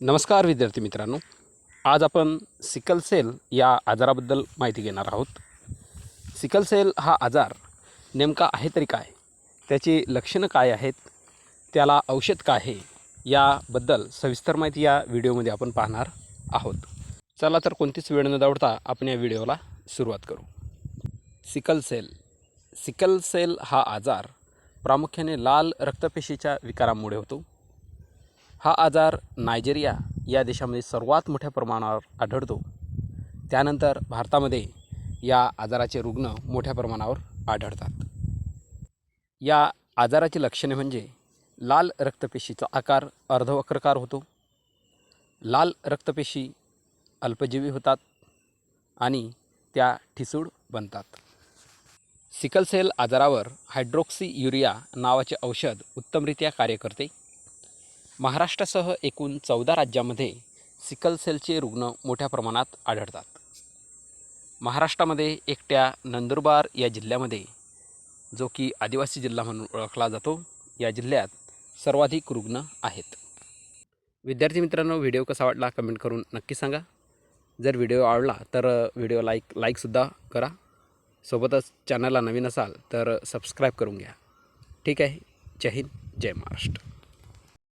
नमस्कार विद्यार्थी मित्रांनो. आज आपण सिकल सेल या आजाराबद्दल माहिती घेणार आहोत. सिकल सेल हा आजार नेमका आहे तरी काय? त्याची लक्षणं काय आहेत? त्याला औषध काय आहे? याबद्दल सविस्तर माहिती या व्हिडिओमध्ये आपण पाहणार आहोत. चला तर कोणतीच वेळ न दावडता आपण या व्हिडिओला सुरुवात करू. Sickle sale. सिकल सेल हा आजार प्रामुख्याने लाल रक्तपेशीच्या विकारामुळे होतो. हा आजार नायजेरिया या देशामध्ये सर्वात मोठ्या प्रमाणावर आढळतो. त्यानंतर भारतामध्ये या आजाराचे रुग्ण मोठ्या प्रमाणावर आढळतात. या आजाराची लक्षणे म्हणजे लाल रक्तपेशीचा आकार अर्धवक्रकार होतो. लाल रक्तपेशी अल्पजीवी होतात आणि त्या ठिसूळ बनतात. सिकलसेल आजारावर हायड्रोक्सी युरिया नावाचे औषध उत्तमरित्या कार्य करते. महाराष्ट्रासह एकूण चौदा राज्यामध्ये सिकल सेलचे रुग्ण मोठ्या प्रमाणात आढळतात. महाराष्ट्रामध्ये एकट्या नंदुरबार या जिल्ह्यामध्ये जो की आदिवासी जिल्हा म्हणून ओळखला जातो या जिल्ह्यात सर्वाधिक रुग्ण आहेत. विद्यार्थी मित्रांनो व्हिडिओ कसा वाटला कमेंट करून नक्की सांगा. जर व्हिडिओ आवडला तर व्हिडिओ लाईक लाईकसुद्धा करा. सोबतच चॅनलला नवीन असाल तर सबस्क्राईब करून घ्या. ठीक आहे. जय हिंद जय महाराष्ट्र.